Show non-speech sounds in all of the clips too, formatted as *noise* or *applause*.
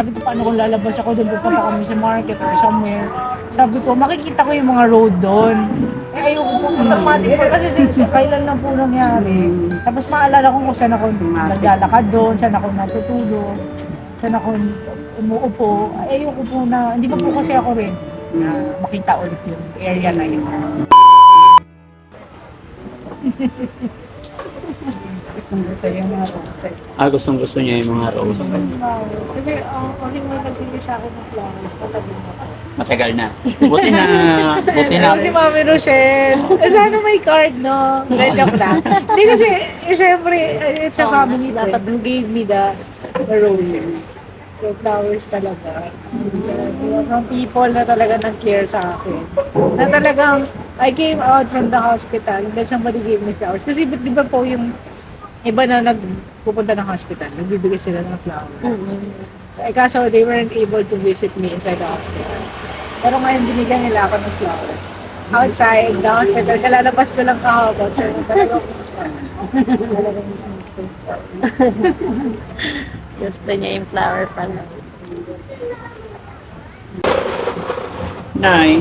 Sabi ko, paano kung lalabas ako doon, pupunta kami sa market or somewhere. Sabi ko, makikita ko yung mga road doon. Eh, ayoko po, automatic po. Kasi since *laughs* kailan lang po nangyari. Tapos maalala ko kung saan ako naglalakad doon, saan ako natutulog, saan ako umuupo. Ay, ayoko po na, hindi pa po kasi ako rin na makita ulit yung area na yun. *laughs* Isang gusto yung mga roses. Ah, gustong gusto niya yung mga rose. Kasi ang uh, yung mga nagbili sa akin ng flowers, matagal na po. Matagal na. Buti na, buti na. Si Mami Rochelle. Eh, sana may card, no? Hindi, joke lang. Hindi kasi, eh, syempre, eh, it's a family dapat who gave me the, the roses. So, flowers talaga. Uh, from people na talaga nag-care sa akin. Na talagang, I came out from the hospital and then somebody gave me flowers. Kasi di ba po yung iba na nagpupunta ng hospital, nagbibigay sila ng flowers. Eh, kaso they weren't able to visit me inside the hospital. Pero ngayon binigyan nila ako ng flowers. Outside the hospital, kalalabas ko lang kahapon. So, *laughs* talagang talagang mismo ko. Gusto niya yung flower pala. Nay,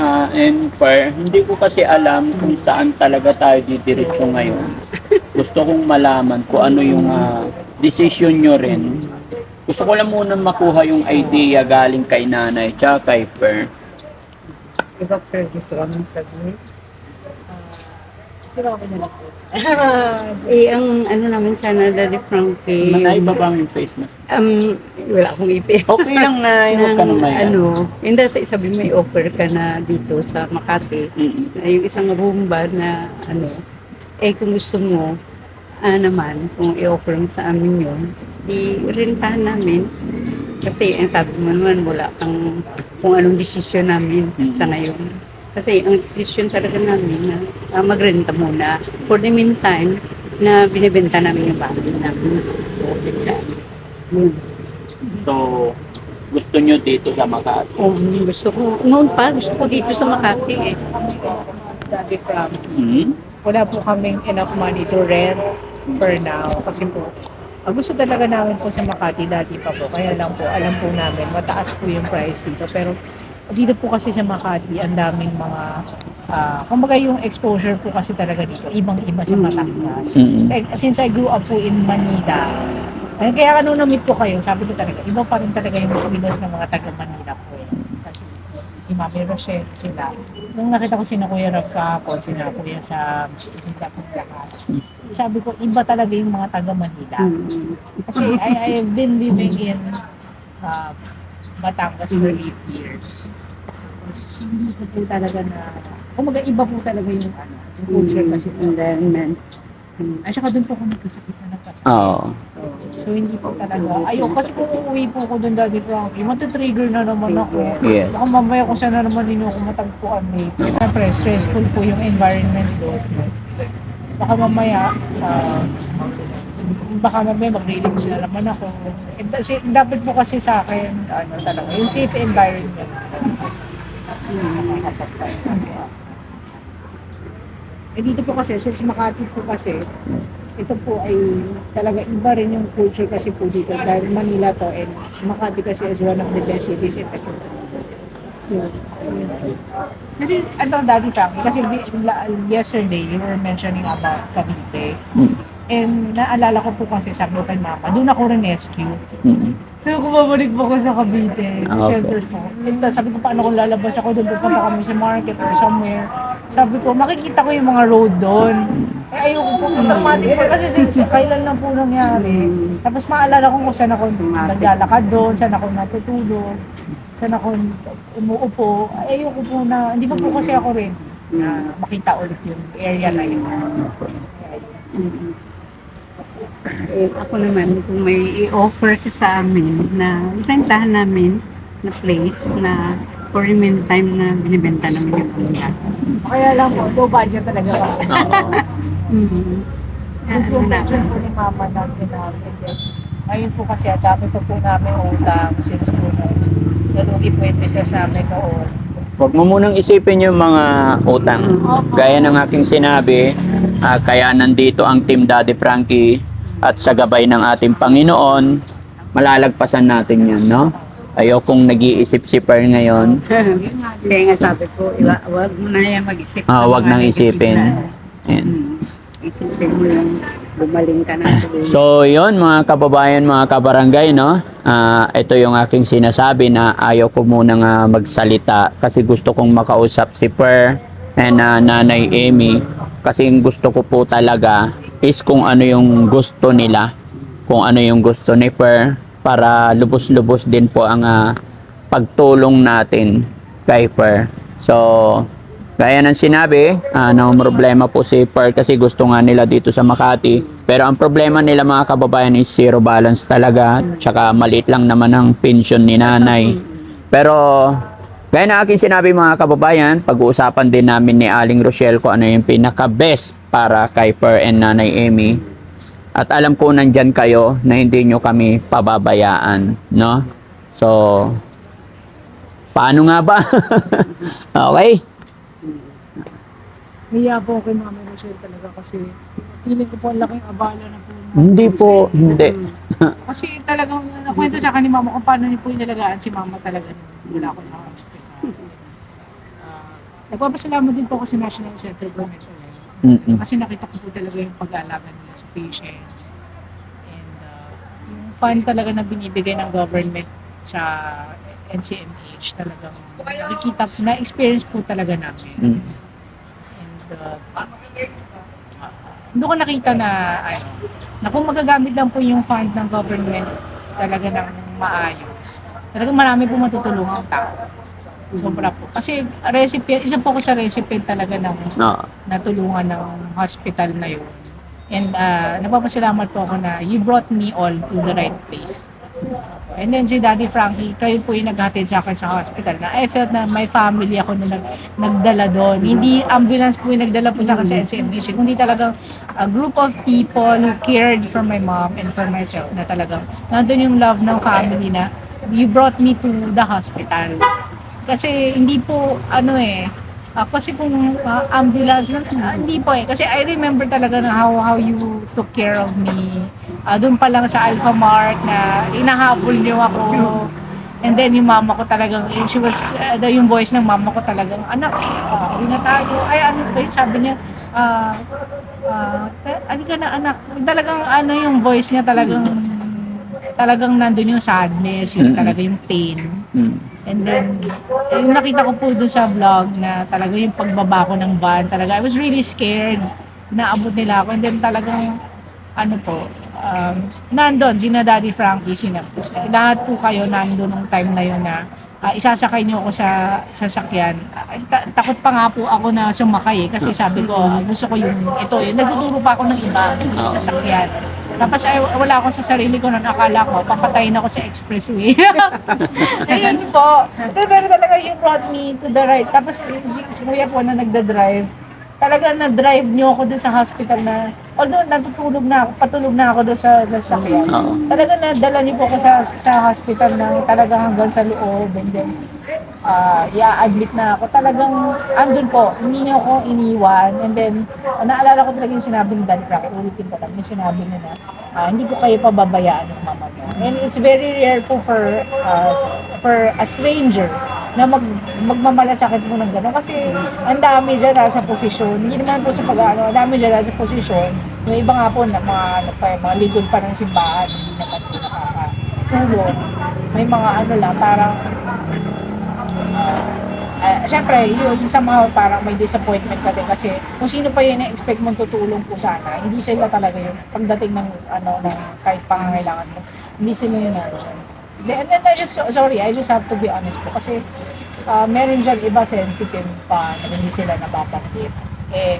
ah, and par, hindi ko kasi alam kung saan talaga tayo didiretso ngayon. Gusto kong malaman kung ano yung ah, decision nyo rin. Gusto ko lang muna makuha yung idea galing kay nanay tsaka kay Per. Iba pero gusto kami sabihin. Si Mami na lang *laughs* po. Eh, ang ano namin sana, Daddy Frankie. Nanay, baba mo yung face mask. Um, wala akong ipi. Okay lang, Nay. *laughs* Huwag ka naman. ano, yung dati sabi may offer ka na dito sa Makati. Mm-mm. Na yung isang room ba na ano, eh kung gusto mo, ah naman, kung i-offer mo sa amin yun, di rentahan namin. Kasi ang sabi mo naman, wala kang kung anong desisyon namin Mhm. sa ngayon. Kasi ang desisyon talaga namin na ah, magrenta muna. For the meantime, na binibenta namin yung bahay namin. Yun. So, gusto nyo dito sa Makati. Um, gusto ko, noon pa, gusto ko dito sa Makati eh. Dati from, Hmm? wala po kaming enough money to rent for now. Kasi po, ang gusto talaga namin po sa Makati dati pa po. Kaya lang po, alam po namin, mataas po yung price dito. Pero dito po kasi sa Makati, ang daming mga, ah, kumbaga yung exposure po kasi talaga dito, ibang-iba sa Batangas. I- since I grew up po in Manila, ayun, kaya nung na-meet ko kayo, sabi ko talaga, iba pa rin talaga yung kilos ng mga taga-Manila po eh. Kasi si, si Mami Rochelle, sila. Nung nakita ko sina Kuya Raf kahapon, sina Kuya Sam, sila po lahat. Sabi ko, iba talaga yung mga taga-Manila. Mm. Kasi I, I have been living in uh, Batangas for 8 years. Tapos hindi ko po talaga na, kumaga iba po talaga yung ano, yung culture kasi po. environment. At saka doon po ako nagkasakit na nagkasakit. Oo. So hindi po talaga. Ayun, kasi kung uuwi po ako doon Daddy Frankie, matatrigger na naman ako. Yes. Baka mamaya kung saan na naman ninyo ako matagpuan eh. Siyempre, stressful po yung environment doon. Baka mamaya, ah, baka mamaya mag-relapse na naman ako. Eh, kasi, dapat po kasi sa akin, ano talaga, yung safe environment. Eh dito po kasi, since Makati po kasi, ito po ay talaga iba rin yung culture kasi po dito dahil Manila to and Makati kasi is one of the best cities in the country. Yun. Kasi ano dati Frank, kasi yesterday you were mentioning about Cavite. Mm. And naalala ko po kasi sabi ko kay mama, doon ako rin rescue. Mm-mm. So kung babalik po ko sa Cavite, Ah, okay. shelter po. Ito, sabi ko paano kung lalabas ako doon, pupunta kami sa market or somewhere. Sabi ko, makikita ko yung mga road doon. Eh ayoko po, automatic po. Kasi since kailan lang po nangyari. Tapos maalala ko kung saan ako naglalakad doon, saan ako natutulog, saan ako umuupo. Eh ayoko po na, hindi pa po kasi ako rin na makita ulit yung area na yun. Eh, ako naman, kung may i-offer ka sa amin na rentahan namin na place na for the meantime na binibenta namin yung kanila. Kaya lang po, low budget talaga kami. Oo. *laughs* Mm. Since yung mention po ni Mama natin namin, then, ngayon po kasi ang dami pa po namin utang since po nung nalugi po yung business namin noon. Huwag mo munang isipin yung mga utang. Gaya ng aking sinabi, ah, kaya nandito ang Team Daddy Frankie at sa gabay ng ating Panginoon, malalagpasan natin yan, no? Ayokong nag-iisip si Per ngayon. *laughs* Kaya nga sabi ko, iwa, wag mo na yan mag-isip. Ah, wag nang negative isipin. Ayan. Hmm. Isipin mo lang, gumaling ka na. tuloy. So, yon mga kababayan, mga kabarangay, no? Ah, ito yung aking sinasabi na ayaw ko munang ah, magsalita kasi gusto kong makausap si Per and ah, Nanay Amy kasi gusto ko po talaga is kung ano yung gusto nila, kung ano yung gusto ni Per para lubos-lubos din po ang ah, pagtulong natin kay Per. So, Gaya ng sinabi, uh, ng problema po si Per kasi gusto nga nila dito sa Makati. Pero ang problema nila mga kababayan is zero balance talaga. Tsaka maliit lang naman ang pension ni nanay. Pero gaya na aking sinabi mga kababayan, pag-uusapan din namin ni Aling Rochelle kung ano yung pinaka-best para kay Per and Nanay Amy. At alam ko nandyan kayo na hindi nyo kami pababayaan. No? So, paano nga ba? *laughs* okay? Hiya po kay Mami Rochelle talaga kasi feeling ko po ang laking abala na po. ng- Hindi po, hindi. Kasi talagang nakwento sa akin ni Mama kung paano niyo po inalagaan si Mama talaga nung wala ko sa hospital. Uh, nagpapasalamat din po ako sa National Center for Mental Health. Mm-mm. Kasi nakita ko po talaga yung pag-aalaga nila sa patients. And uh, yung fund talaga na binibigay ng government sa NCMH talagang nakikita, na-experience po talaga namin. Mm. Uh, doon ko nakita na ay, na kung magagamit lang po yung fund ng government talaga ng maayos, talagang marami po matutulungan ang tao. Sobra po. Kasi recipient, isa po ako sa recipient talaga ng No. natulungan ng hospital na yun. And uh, nagpapasalamat po ako na you brought me all to the right place. And then si Daddy Frankie, kayo po yung naghatid sa akin sa hospital na I felt na may family ako na nag, nagdala doon. Hindi ambulance po yung nagdala po sa akin sa NCMH, kundi talagang a group of people who cared for my mom and for myself na talagang nandun yung love ng family na you brought me to the hospital. Kasi hindi po, ano eh, ah, kasi kung ah, ambulance lang, ah, hindi po eh. Kasi I remember talaga na how, how you took care of me. Ah, doon pa lang sa Alpha Mart na inahabol niyo ako. And then yung mama ko talagang, eh, she was, the- yung voice ng mama ko talagang, anak, uh, na tayo. Ay, ano ba yun? Sabi niya, ah, ah, ta- ano ka na anak? Talagang ano yung voice niya talagang, talagang nandun yung sadness, yung talaga yung pain. Mm. And then, eh, yung nakita ko po doon sa vlog na talaga yung pagbaba ko ng van, talaga, I was really scared. Naabot nila ako. And then talagang, ano po, um, nandun, sina Daddy Frankie, sina, lahat po kayo nandun nung time na yun na ah, isasakay niyo ako sa sasakyan. Ah, ta- takot pa nga po ako na sumakay eh, kasi sabi ko, ah, gusto ko yung, ito yun, nagtuturo pa ako ng iba, sa sasakyan. Tapos ay, wala ako sa sarili ko na nakala ko, papatayin ako sa expressway. *laughs* Ayun po. Pero, pero talaga you brought me to the right. Tapos si, si kuya po na nagda-drive, talaga na-drive niyo ako doon sa hospital na, although natutulog na ako, patulog na ako doon sa, sa sakyan. Oo. Talaga nadala niyo po ako sa, sa hospital na talaga hanggang sa loob and then uh, i-admit na ako. Talagang andun po, hindi niyo ako iniwan and then uh, naalala ko talaga yung sinabi ni Dan Frank, ulitin ko lang yung sinabi niya na ah, hindi ko kayo pababayaan ng mama mo. And it's very rare po for uh, for a stranger na mag, magmamalasakit mo ng gano'n. Kasi ang dami dyan nasa posisyon. Hindi naman po sa pag-ano, ang dami dyan nasa posisyon. Yung iba nga po na mga, ano pa, mga likod pa ng simbahan, hindi naman po nakakatulong. May mga ano lang, parang uh, syempre, yun, somehow parang may disappointment ka din kasi kung sino pa yun na-expect mong tutulong po sana, hindi sila talaga yun. Pagdating ng, ano, ng kahit pangangailangan mo, hindi sila yun na And then I just, sorry, I just have to be honest po kasi uh, meron dyan iba sensitive pa na hindi sila nababanggit. Eh,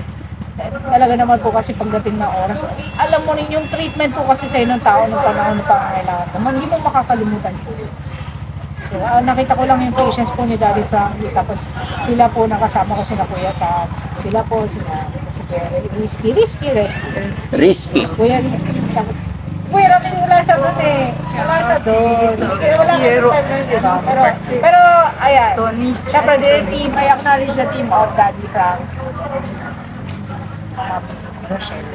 talaga naman po kasi pagdating ng oras, alam mo rin yung treatment po kasi sa'yo ng tao ng panahon na pangangailangan mo, hindi mo makakalimutan po. So, ah, nakita ko lang yung patients po ni Daddy Frankie, tapos sila po nakasama ko sila kuya sa, sila po, sila, si Kuya Risky, Risky, Risky, Risky. Kuya Risky, tapos, Kuya Ramil, wala siya doon eh. Wala siya doon. Kaya wala Si kasi Ero. time na yun, di ba? Pero, pero, ayan. Tony. Siyempre, their team, I acknowledge the team of Daddy Frank. Si Rochelle.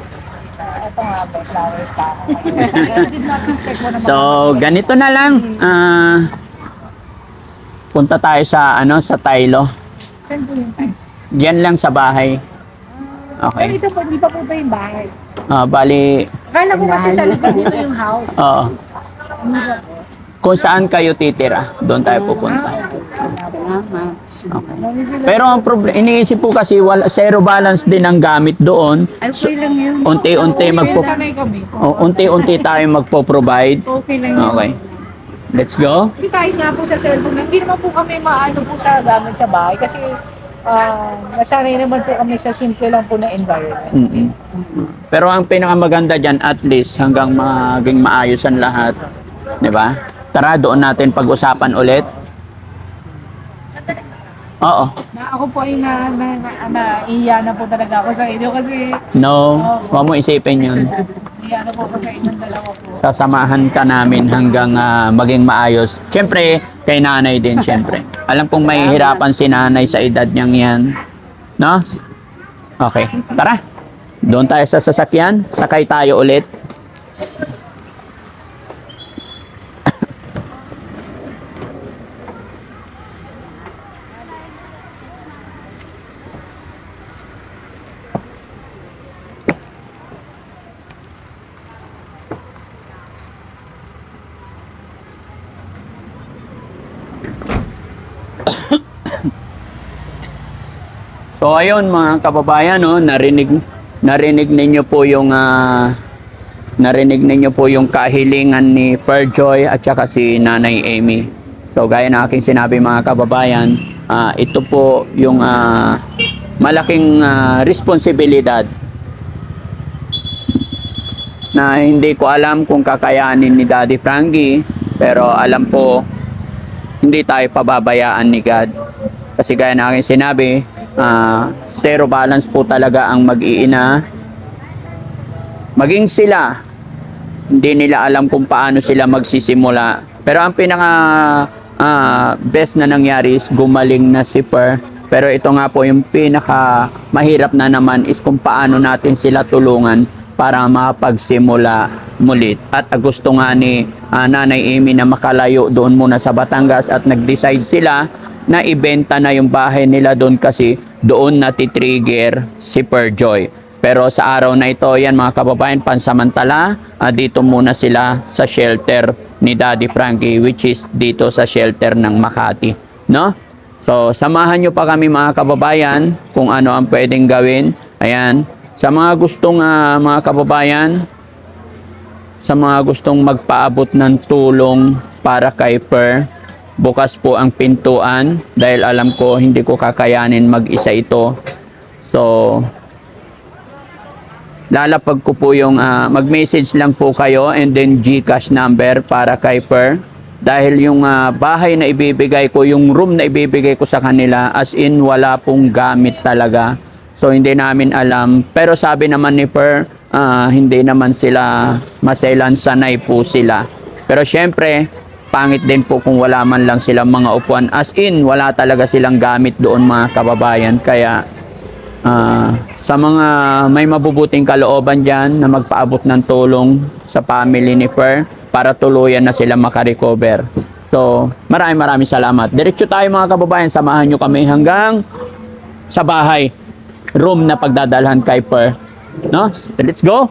I ito nga po, flowers pa ako. *laughs* I did not expect mo na So, ganito na lang. Ah, punta tayo sa ano sa Tylo. Saan po yung time? Diyan lang sa bahay. Pero Okay. ito po, hindi pa po ito yung bahay. Ah, bali, Akala ko kasi sa likod dito *laughs* yung house. oo. Po? kung saan kayo titira, doon tayo pupunta. Salamat. Okay. Mami sila. Pero ang problema, iniisip ko kasi wala, zero balance din ang gamit doon. Ay, okay lang yun. Unti-unti magpo Sanay kami. unti-unti tayo magpo-provide. Okay lang yun. Okay. Let's go. Hindi kahit nga po sa cellphone, hindi naman po kami maano po sa gamit sa bahay kasi ah, nasanay naman po kami sa simple lang po na environment. Mm-mm. Pero ang pinakamaganda dyan, at least hanggang maging maayos ang lahat. Di ba? Tara, doon natin pag-usapan ulit. Oo. Na ako po ay na, na, na, na iya na po talaga ako sa inyo kasi No, huwag mo isipin yun. Na po ako sa inyong dalawa po. Sasamahan ka namin hanggang ah, maging maayos. Siyempre, kay nanay din, siyempre. *laughs* Alam kong may hirapan si nanay sa edad niyang yan. No? Okay, tara. Doon tayo sa sasakyan. Sakay tayo ulit. So ayun mga kababayan, no, narinig narinig ninyo po yung ah, narinig ninyo po yung kahilingan ni Perjoy at saka si Nanay Amy. So gaya ng aking sinabi mga kababayan, ah, ito po yung ah, malaking ah, responsibilidad na hindi ko alam kung kakayanin ni Daddy Frankie pero alam po hindi tayo pababayaan ni God. Kasi gaya na aking sinabi, ah, zero balance po talaga ang mag-iina. Maging sila, hindi nila alam kung paano sila magsisimula. Pero ang pinaka ah, best na nangyari is gumaling na si Per. Pero ito nga po yung pinaka mahirap na naman is kung paano natin sila tulungan para makapagsimula mulit. At gusto nga ni ah, Nanay Amy na makalayo doon muna sa Batangas at nag-decide sila na ibenta na yung bahay nila doon kasi doon natitrigger si Perjoy. Pero sa araw na ito, yan mga kababayan, pansamantala, ah, dito muna sila sa shelter ni Daddy Frankie which is dito sa shelter ng Makati. No? So, samahan nyo pa kami mga kababayan kung ano ang pwedeng gawin. Ayan. Sa mga gustong ah, mga kababayan, sa mga gustong magpaabot ng tulong para kay Per, bukas po ang pintuan dahil alam ko hindi ko kakayanin mag-isa ito. So, lalapag ko po yung ah, mag-message lang po kayo and then GCash number para kay Per. Dahil yung ah, bahay na ibibigay ko, yung room na ibibigay ko sa kanila, as in wala pong gamit talaga. So hindi namin alam. Pero sabi naman ni Per, ah, hindi naman sila maselan, sanay po sila. Pero syempre, pangit din po kung wala man lang silang mga upuan. As in, wala talaga silang gamit doon mga kababayan. Kaya Ah, sa mga may mabubuting kalooban dyan na magpaabot ng tulong sa family ni Per para tuluyan na sila makarecover. So, maraming maraming salamat. Diretso tayo mga kababayan, samahan nyo kami hanggang sa bahay. Room na pagdadalhan kay Per. No? Let's go!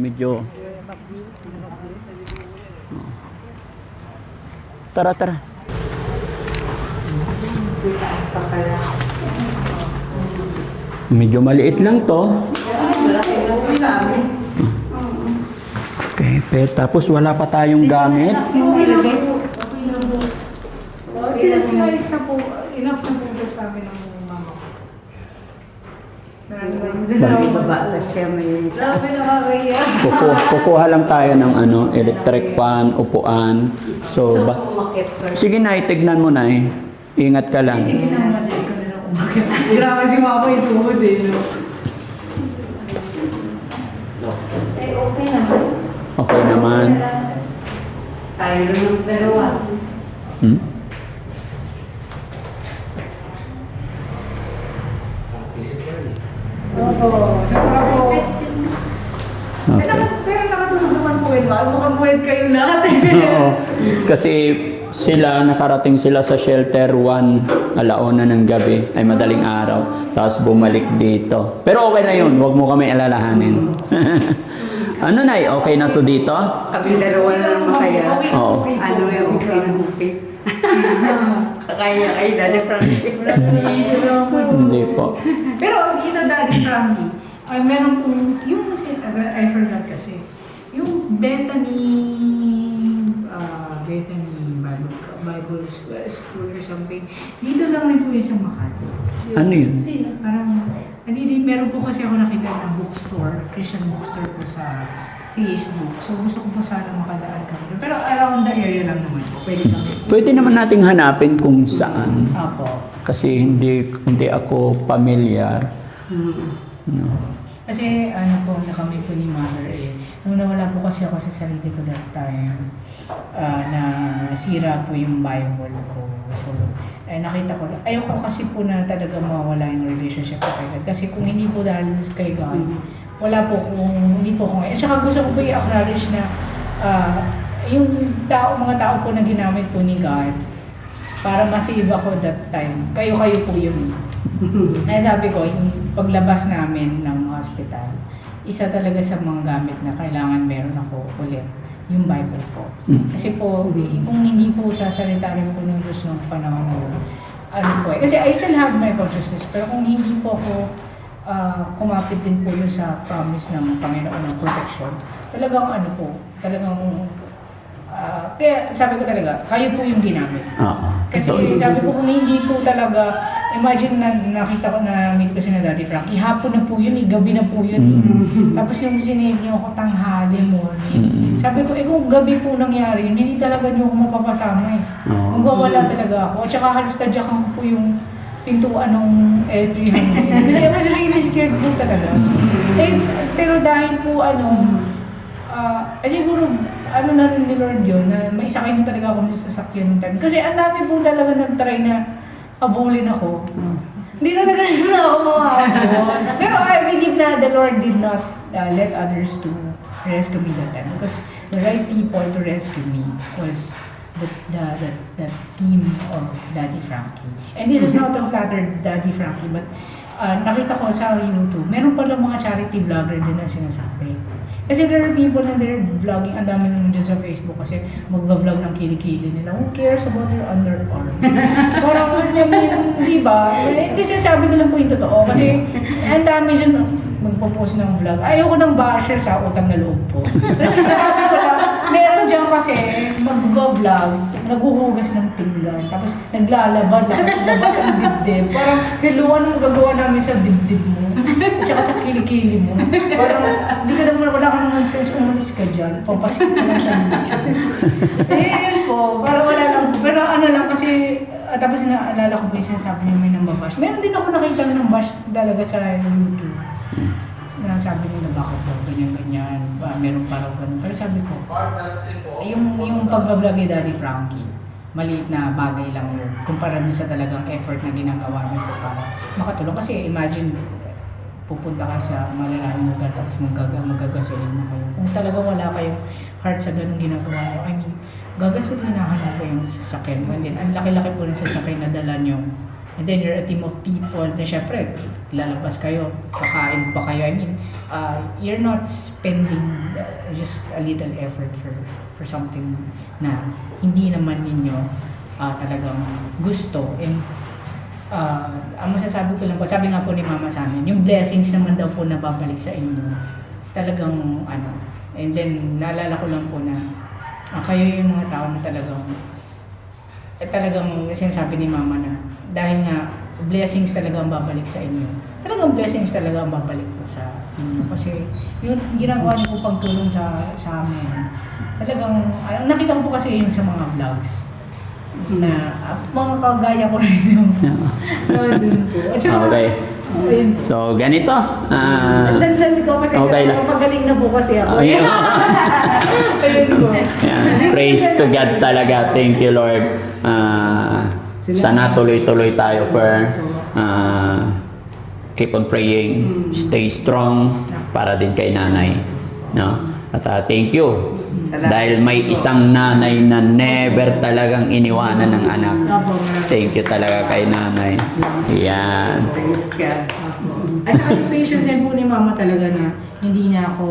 Medyo Tara, tara. Medyo maliit lang to. Okay, pero tapos wala pa tayong gamit. Okay, guys na po, enough na po ito sa amin ng mama ko. Salamat. Baba na siya may... Grabe nakakaya. Kukuha, kukuha lang tayo ng ano, electric fan, upuan. So, ba- Sige na, tignan mo na eh. Ingat ka lang. Sige na, matay ko na lang umakit. *laughs* Grabe si mama yung tuhod eh, no? Okay naman. tayo lang ng dalawa. Hmm? Kasi sila, nakarating sila sa shelter 1, alauna ng gabi, ay madaling araw. Tapos bumalik dito. Pero okay na yun, huwag mo kami alalahanin. *laughs* ano na okay na to dito? Kami dalawa lang. Okay, Oo. po. Ano yung okay na okay? Kaya kay Daddy Frankie. Po. Hindi po. Pero dito, Daddy Frankie, ay meron pong, yung, I forgot kasi, yung Bethany, ah, Bethany Bible, Bible School, or something, dito lang rin po yung sa Makati. Ano yun? Sino? Parang, hindi, meron po kasi ako nakita na bookstore, Christian bookstore po sa Facebook. So gusto ko po sana makadaan kami. Pero around the area lang naman po. Pwede. Pwede naman nating hanapin kung saan. Apo. Kasi hindi hindi ako familiar. Hmm. No. Kasi ano po, na kami po ni Mother eh. Nung nawala po kasi ako sa sarili ko that time, ah, na nasira po yung Bible ko. So, eh, nakita ko, ayoko kasi po na talaga mawala yung relationship ko kay God. Kasi kung hindi po dahil kay God, wala po kung, hindi po ko ngayon. At saka gusto ko po i-acknowledge na ah, yung tao, mga tao po na ginamit po ni God para masave ako that time. Kayo-kayo po yun. *laughs* Kaya sabi ko, yung paglabas namin ng hospital, isa talaga sa mga gamit na kailangan meron ako ulit, yung Bible ko. Mm. Kasi po, kung hindi po rin po ng Diyos ng panahon ano po eh. Kasi I still have my consciousness, pero kung hindi po ako ah, kumapit din po yun sa promise ng Panginoon ng protection, talagang ano po, talagang, ah, kaya sabi ko talaga, kayo po yung ginamit. Oo. Kasi Ito, sabi ko kung hindi po talaga, imagine na nakita ko na meet ko si na Daddy Frankie, hapon na po yun eh, gabi na po yun. Mm. Tapos yung sinave niyo ako tanghali morning. Mm. Sabi ko, eh kung gabi po nangyari yun, hindi talaga niyo ako mapapasama eh. Oo. Magwawala talaga ako. At saka halos tadyakan ko po yung pintuan ng S300. Kasi I was really scared po talaga. Eh, pero dahil po ano, ah eh, siguro, ano na rin ni Lord yun, na may sakay na talaga ako sa sasakyan ng time. Kasi ang dami po talaga nag-try na habulin ako. Hindi na talaga *laughs* na ako. *laughs* Pero I believe na the Lord did not uh, let others to rescue me that time. Because the right people to rescue me was the, the, the, the team of Daddy Frankie. And this is not to flatter Daddy Frankie, but uh, nakita ko sa YouTube, meron pala mga charity vlogger din na sinasabi. Kasi there are people na they're vlogging, ang dami naman dyan sa Facebook kasi magva-vlog ng kilikili nila. Who cares about your underarm? *laughs* Parang, I mean, di ba? Eh, Kasi sabi ko lang po yung totoo. Kasi ang dami dyan magpo-post ng vlog. Ayoko ng basher sa utang na loob po. Kasi *laughs* sabi ko lang, meron dyan kasi mag-vlog, naghuhugas ng pinggan, tapos naglalaba, labas ang dibdib. Parang, hello, anong gagawa namin sa dibdib mo? At saka sa kilikili mo. Parang, hindi ka naman, wala ka naman sense, umalis ka dyan. Papasik ka lang sa YouTube. eh, yun po. Parang wala lang. Pero ano lang, kasi, ah, tapos naalala ko po yung sinasabi niya may nang babash. Meron din ako nakita ng bash talaga sa YouTube sabi nila bakit daw ganyan ganyan? Uh, meron pa raw ganun. Pero sabi ko yung yung pag-vlog ni Daddy Frankie maliit na bagay lang yun. Kumpara dun sa talagang effort na ginagawa niyo po para makatulong. Kasi imagine pupunta ka sa malalayong lugar tapos magaga magagasolin na kayo. Kung talagang wala kayong heart sa ganung ginagawa niyo I mean gagasolinahan mo po yung sasakyan. Mo and then ang laki-laki po ng sasakyan na dala niyo And then you're a team of people. Then syempre, lalabas kayo, kakain pa kayo. I mean, uh, you're not spending uh, just a little effort for for something na hindi naman ninyo uh, talagang gusto. And uh, ang masasabi ko lang po, sabi nga po ni Mama sa amin, yung blessings naman daw po na babalik sa inyo. Talagang ano. And then, naalala ko lang po na uh, kayo yung mga tao na talagang eh, talagang sinasabi ni mama na dahil nga blessings talaga ang babalik sa inyo. Talagang blessings talaga ang babalik po sa inyo. Kasi yung ginagawa niyo po pagtulong sa, sa amin, talagang, ah, nakita ko po kasi yun sa mga vlogs. Na ah, mga kagaya ko rin yung *laughs* nandun po. At saka, Okay. ayun. So, ganito. Ah, Daldal ko kasi Okay lang. magaling na po kasi ako. Ayun. *laughs* Ayun po. Yan. Praise to God talaga. Thank you, Lord. Ah, sana tuloy-tuloy tayo, Per. Ah, keep on praying. Stay strong para din kay nanay. No? At ah, thank you. Dahil may isang nanay na never talagang iniwanan ng anak. Thank you talaga kay nanay. Yan. Praise God. At saka yung patience din po ni mama talaga na hindi niya ako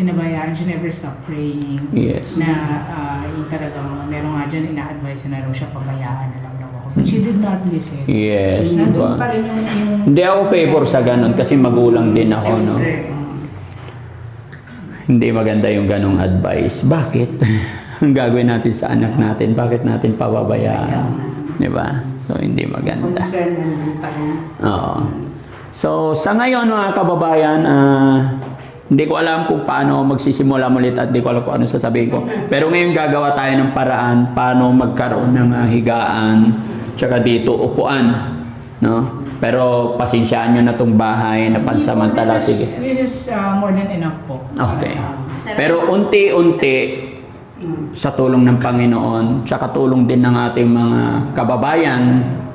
pinabayaan. She never stopped praying. Yes. Na ah, yung talagang meron nga dyan ina-advise na raw siya pabayaan na lang daw ako. But she did not listen. Yes. Nandun diba? pa rin yung, yung Hindi ako favor sa ganun kasi magulang din ako, no? Hindi maganda yung ganong advice. Bakit? *laughs* Ang gagawin natin sa anak natin, bakit natin pababayaan? Di ba? So, hindi maganda. Oo. So, sa ngayon mga kababayan, ah, hindi ko alam kung paano magsisimula ulit at hindi ko alam kung ano sasabihin ko. Pero ngayon gagawa tayo ng paraan paano magkaroon ng ah, higaan, tsaka dito upuan. No? Pero pasensyaan nyo na tong bahay na pansamantala. This is- Sige. This is ah, more than enough po. Okay. Pero unti-unti, sa tulong ng Panginoon, sa tulong din ng ating mga kababayan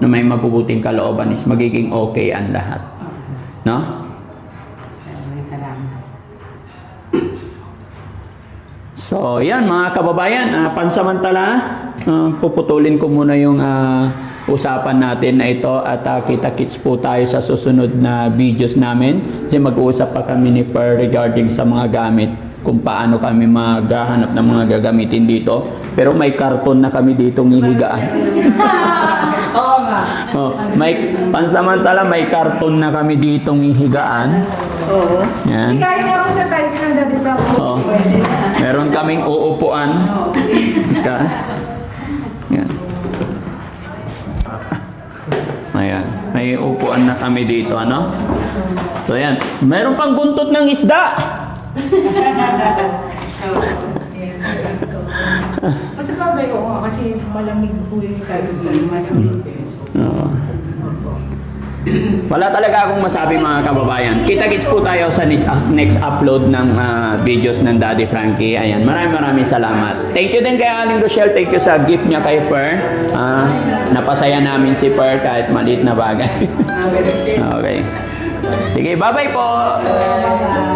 na may mabubuting kalooban is magiging okay ang lahat. No? So, yan mga kababayan, ah, pansamantala, ah, puputulin ko muna yung ah, usapan natin na ito at ah, kita-kits po tayo sa susunod na videos namin kasi mag-uusap pa kami ni Per regarding sa mga gamit kung paano kami maghahanap ng mga gagamitin dito. Pero may karton na kami ditong hihigaan. *laughs* Oo nga. Oh, may pansamantala may karton na kami ditong hihigaan. Oo. Yan. Kaya nga ako sa tiles ng Daddy Frank. Oh. Meron kaming uupuan. Ka. Yan. Ayan. May upuan na kami dito, ano? So, yan. Meron pang buntot ng isda. Kasi ko nga kasi malamig po yung tiles ng malamig. Oo. *clears throat* Wala talaga akong masabi mga kababayan. Kita-kits po tayo sa uh, next upload ng ah, videos ng Daddy Frankie. Ayan, maraming maraming salamat. Thank you din kay Aling Rochelle. Thank you sa gift niya kay Per. Ah, napasaya namin si Per kahit maliit na bagay. *laughs* okay. Sige, bye-bye po. Bye-bye.